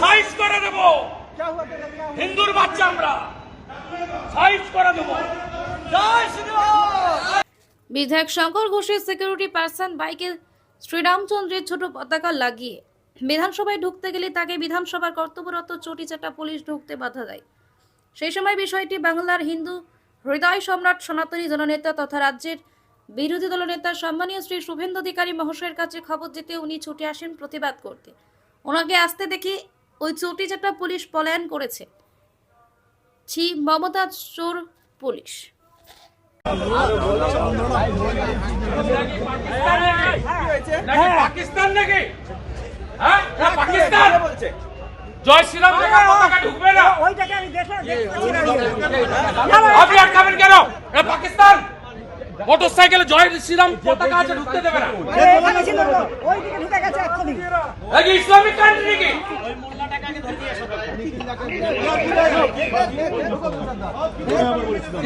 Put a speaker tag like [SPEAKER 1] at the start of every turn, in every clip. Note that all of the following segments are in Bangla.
[SPEAKER 1] সাইজ করে দেব। হিন্দুর বাচ্চা আমরা। সাইজ করে দেব।
[SPEAKER 2] বিধায়ক শঙ্কর ঘোষের সিকিউরিটি পার্সন বাইকে শ্রীরামচন্দ্রের ছোট পতাকা লাগিয়ে বিধানসভায় ঢুকতে গেলে তাকে বিধানসভার কর্তব্যরত চটিচাটা পুলিশ ঢুকতে বাধা দেয়। সেই সময় বিষয়টি বাংলার হিন্দু হৃদয় সম্রাট সনাতনী জননেতা তথা রাজ্যের বিরোধী দলনেতা সম্মানীয় শ্রী শুভেন্দু অধিকারী মহাশয়ের কাছে খবর দিতে উনি ছুটে আসেন প্রতিবাদ করতে। ওনাকে আসতে দেখে ওই চটিচাটা পুলিশ পলায়ন করেছে। ছি মমতা চোর পুলিশ।
[SPEAKER 1] নাকি পাকিস্তান নাকি? হ্যাঁ এটা জয় শ্রীরাম পতাকা ঢুকবে না।
[SPEAKER 3] ওইটাকে আমি
[SPEAKER 1] আপনি আটকাবেন কেন পাকিস্তান। মোটর সাইকেলে জয় শ্রীরাম পতাকা আছে ঢুকতে দেবে না। ইসলামিক কান্ট্রি নাকি?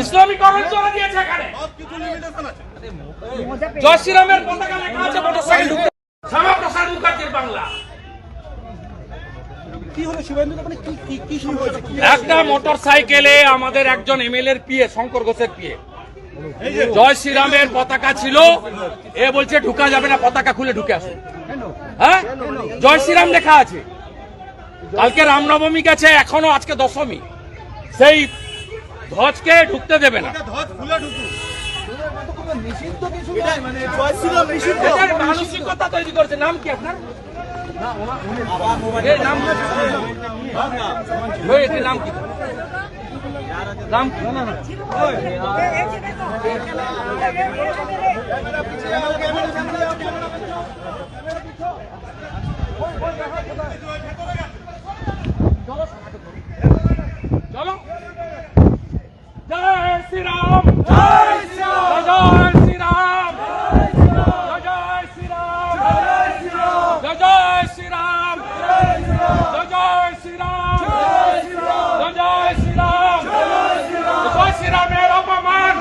[SPEAKER 1] ইসলামিক অরেঞ্জ দিয়েছে এখানে। জয় শ্রীরামের পতাকা লেখা আছে মোটর সাইকেল ঢুকতে। শ্যামা প্রসাদ মুখার্জির বাংলা। একটা মোটর সাইকেলে আমাদের একজন এমএলএ এর পিএ শঙ্কর ঘোষের পিএ জয় শ্রীরামের পতাকা ছিল এ বলছে ঢুকা যাবে না পতাকা খুলে ঢুকে আসুন হ্যাঁ? জয় শ্রীরাম লেখা আছে। কালকে রামনবমী গেছে এখনও আজকে দশমী সেই ধ্বজকে ঢুকতে দেবে না মানসিকতা তৈরি করছে নাম কি আপনার এর নাম কি? নাম কি নাম কি চলো জয় শ্রীরাম জয় শ্রীরাম জয় শ্রীরাম জয় জয় শ্রীরাম জয় জয় শ্রীরাম জয় জয় শ্রীরাম জয় জয় শ্রীরাম জয় শ্রীরামের অপমান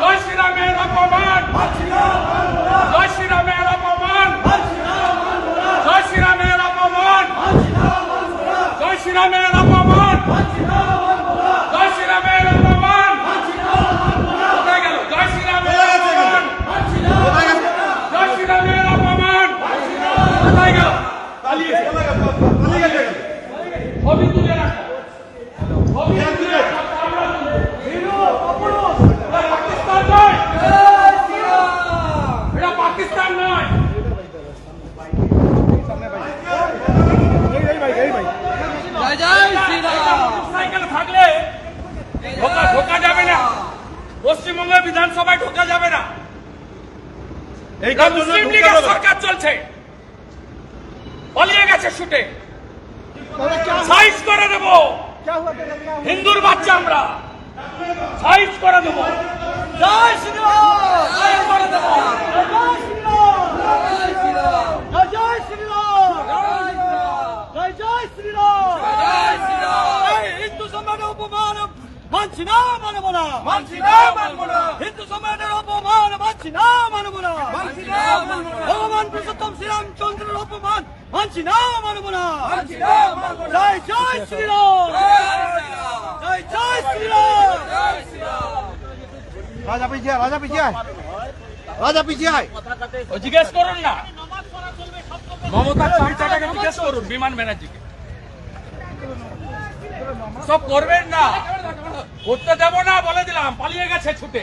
[SPEAKER 1] জয় শ্রীরামের অপমান জয় শ্রীরামের অপমান জয় শ্রীরামের অপমান জয় শ্রীরামের অপমান জয় শ্রীরামের অপমান কোথায় গেল জয় শ্রীরামের অপমান জয় শ্রীরামের অপমান কোথায় গেল ছবি তুলে রাখো ছবি তুলে রাখো, আমরা তুলবো। এটা পাকিস্তান নয় এটা পাকিস্তান নয় সাইকেল থাকলে ঢোকা ঢোকা যাবে না। পশ্চিমবঙ্গের বিধানসভায় ঢোকা যাবে না। এটা মুসলিম লীগের সরকার চলছে। পালিয়ে গেছে শুটে। সাইজ করে দেব। হিন্দুর বাচ্চা আমরা। সাইজ করে দেবো। জয় শ্রীরাম সাইজ করে দেব
[SPEAKER 3] জয় শ্রীরাম জয় জয় শ্রীরাম এই হিন্দু সম্রাটের অপমান মানছি না মানব না।
[SPEAKER 1] মানছি না, মানব না।
[SPEAKER 3] হিন্দু সম্রাটের অপমান মানছি না মানব না।
[SPEAKER 1] মানছি না, মানব না।
[SPEAKER 3] ভগবান পুরুষোত্তম শ্রীরামচন্দ্রের অপমান মানছি না মানব না।
[SPEAKER 1] মানছি না, মানব না।
[SPEAKER 3] জয় জয় শ্রীরাম। জয় জয় শ্রীরাম।
[SPEAKER 4] রাজা পিছিয়ে আয়, রাজা পিছিয়ে আয়। রাজা পিছিয়ে
[SPEAKER 1] ও জিজ্ঞেস করুন না। মমতা চামচাটাকে জিজ্ঞেস করুন বিমান ব্যানার্জিকে। সব করবেন না। করতে দেব না বলে দিলাম পালিয়ে গেছে ছুটে।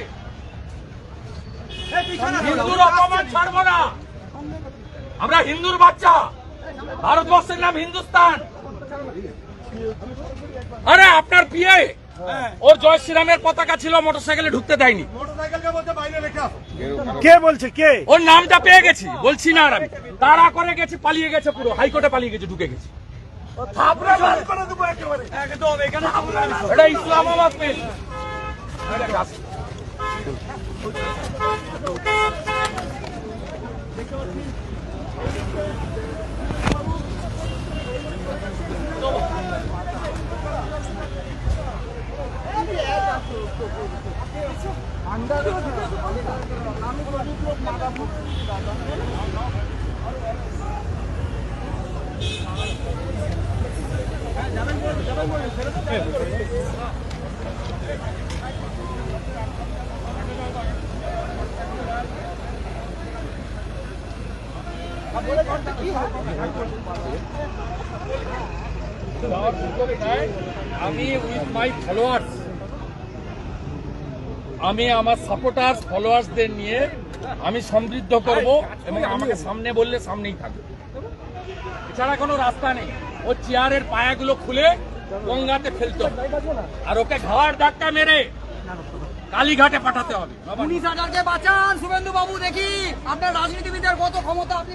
[SPEAKER 1] হিন্দুর অপমান ছাড়বো না। আমরা হিন্দুর বাচ্চা। ভারতবর্ষের নাম হিন্দুস্তান। আরে আপনার পিয়ে ওর জয় শ্রীরামের পতাকা ছিল মোটরসাইকেলে ঢুকতে দেয়নি।
[SPEAKER 4] কে বলছে কে?
[SPEAKER 1] ওর নামটা পেয়ে গেছি বলছি না আর আমি। তাড়া করে গেছি পালিয়ে গেছে পুরো। হাইকোর্টে পালিয়ে গেছে ঢুকে গেছি। একদম এখানে এটা ইসলামাবাদ পেশ Thank you. আমি উইথ মাই ফলোয়ার্স আমি আমার সাপোর্টার্স ফলোয়ার্সদের নিয়ে আমি সমৃদ্ধ করব এবং আমাকে সামনে বললে সামনেই থাকবে। এছাড়া কোনো রাস্তা নেই। ও চেয়ারের পায়াগুলো খুলে গঙ্গাতে ফেলতে হবে। আর ওকে ঘর ধাক্কা মেরে কালীঘাটে পাঠাতে হবে।
[SPEAKER 3] উনিশ হাজারকে বাঁচান শুভেন্দু বাবু দেখি আপনার রাজনীতিবিদের কত ক্ষমতা, আপনি